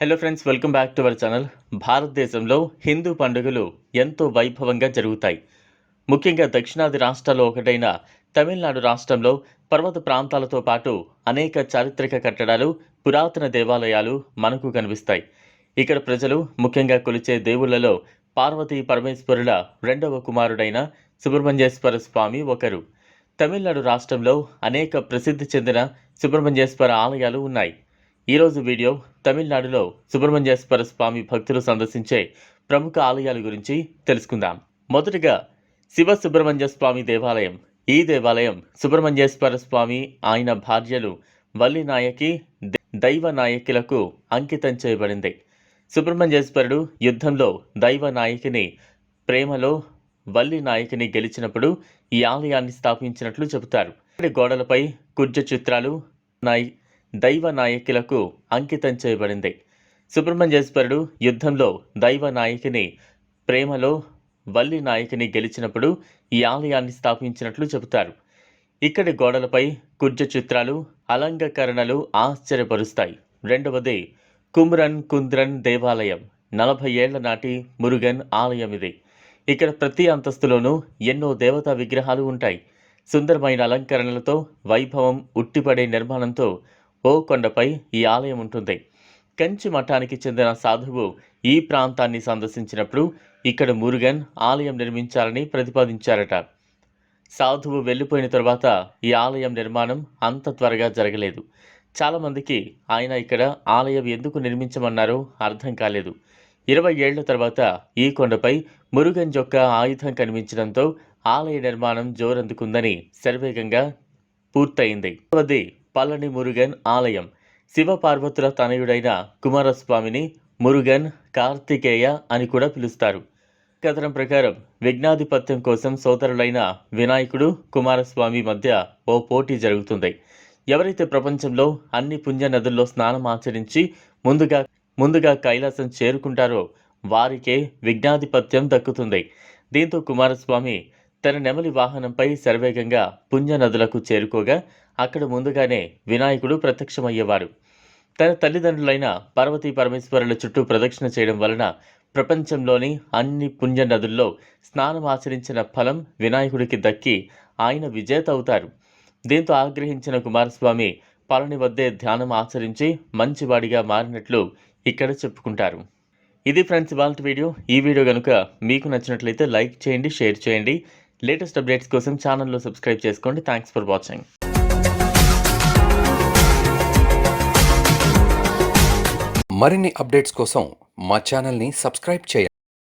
Hello friends welcome back to our channel భారతదేశంలో హిందూ పండుగలు ఎంతో వైభవంగా జరుగుతాయి. ముఖ్యంగా దక్షిణాది రాష్ట్రాల్లో ఒకటైన తమిళనాడు రాష్ట్రంలో పర్వత ప్రాంతాలతో పాటు అనేక చారిత్రక కట్టడాలు పురాతన దేవాలయాలు మనకు కనిపిస్తాయి. ఇక్కడ ప్రజలు ముఖ్యంగా కొలిచే దేవుళ్ళలో పార్వతీ పరమేశ్వరుల రెండవ కుమారుడైన సుబ్రహ్మణ్యేశ్వర స్వామి ఒకరు. తమిళనాడు రాష్ట్రంలో అనేక ప్రసిద్ధి చెందిన సుబ్రహ్మణ్యేశ్వర ఆలయాలు ఉన్నాయి. ఈరోజు వీడియో తమిళనాడులో సుబ్రహ్మణ్యేశ్వర స్వామి భక్తులు సందర్శించే ప్రముఖ ఆలయాల గురించి తెలుసుకుందాం. మొదటగా శివ సుబ్రహ్మణ్య స్వామి దేవాలయం. ఈ దేవాలయం సుబ్రహ్మణ్యేశ్వర స్వామి ఆయన భార్యలు వల్లి నాయకి దైవ నాయకులకు అంకితం చేయబడింది. సుబ్రహ్మణ్యేశ్వరుడు యుద్ధంలో దైవ నాయకిని ప్రేమలో వల్లి నాయకిని గెలిచినప్పుడు ఈ ఆలయాన్ని స్థాపించినట్లు చెబుతారు. గోడలపై కుర్జ చిత్రాలు నాయ దైవ నాయకులకు అంకితం చేయబడింది. సుబ్రహ్మణ్యేశ్వరుడు యుద్ధంలో దైవ నాయకిని ప్రేమలో వల్లి నాయకిని గెలిచినప్పుడు ఈ ఆలయాన్ని స్థాపించినట్లు చెబుతారు. ఇక్కడి గోడలపై కుర్జ చిత్రాలు అలంకరణలు ఆశ్చర్యపరుస్తాయి. రెండవది కుమ్రన్ కుంద్రన్ దేవాలయం. నలభై ఏళ్ళ నాటి మురుగన్ ఆలయం ఇది. ఇక్కడ ప్రతి అంతస్తులోనూ ఎన్నో దేవతా విగ్రహాలు ఉంటాయి. సుందరమైన అలంకరణలతో వైభవం ఉట్టిపడే నిర్మాణంతో ఓ కొండపై ఈ ఆలయం ఉంటుంది. కంచి మఠానికి చెందిన సాధువు ఈ ప్రాంతాన్ని సందర్శించినప్పుడు ఇక్కడ మురుగన్ ఆలయం నిర్మించాలని ప్రతిపాదించారట. సాధువు వెళ్ళిపోయిన తర్వాత ఈ ఆలయం నిర్మాణం అంత త్వరగా జరగలేదు. చాలామందికి ఆయన ఇక్కడ ఆలయం ఎందుకు నిర్మించమన్నారో అర్థం కాలేదు. ఇరవై ఏళ్ళ తర్వాత ఈ కొండపై మురుగన్ యొక్క ఆయుధం కనిపించడంతో ఆలయ నిర్మాణం జోరందుకుందని శరవేగంగా పూర్తయింది. పల్లని మురుగన్ ఆలయం. శివ పార్వతుల తనయుడైన కుమారస్వామిని మురుగన్ కార్తికేయ అని కూడా పిలుస్తారు. కథనం ప్రకారం విఘ్నాధిపత్యం కోసం సోదరులైన వినాయకుడు కుమారస్వామి మధ్య ఓ పోటీ జరుగుతుంది. ఎవరైతే ప్రపంచంలో అన్ని పుణ్య నదుల్లో స్నానం ఆచరించి ముందుగా ముందుగా కైలాసం చేరుకుంటారో వారికే విఘ్నాధిపత్యం దక్కుతుంది. దీంతో కుమారస్వామి తన నెమలి వాహనంపై శరవేగంగా పుణ్య నదులకు చేరుకోగా అక్కడ ముందుగానే వినాయకుడు ప్రత్యక్షమయ్యేవాడు. తన తల్లిదండ్రులైన పార్వతీ పరమేశ్వరుల చుట్టూ ప్రదక్షిణ చేయడం వలన ప్రపంచంలోని అన్ని పుణ్య నదుల్లో స్నానం ఆచరించిన ఫలం వినాయకుడికి దక్కి ఆయన విజేత అవుతారు దీంతో ఆగ్రహించిన కుమారస్వామి పాలని వద్దే ధ్యానం ఆచరించి మంచివాడిగా మారినట్లు ఇక్కడ చెప్పుకుంటారు. ఇది ఫ్రెండ్స్ వాల్ట్ వీడియో. ఈ వీడియో కనుక మీకు నచ్చినట్లయితే లైక్ చేయండి షేర్ చేయండి. లేటెస్ట్ అప్డేట్స్ కోసం ఛానల్లో సబ్స్క్రైబ్ చేసుకోండి. థ్యాంక్స్ ఫర్ వాచింగ్ మరిన్ని అప్డేట్స్ కోసం మా ఛానల్ని సబ్స్క్రైబ్ చేయండి.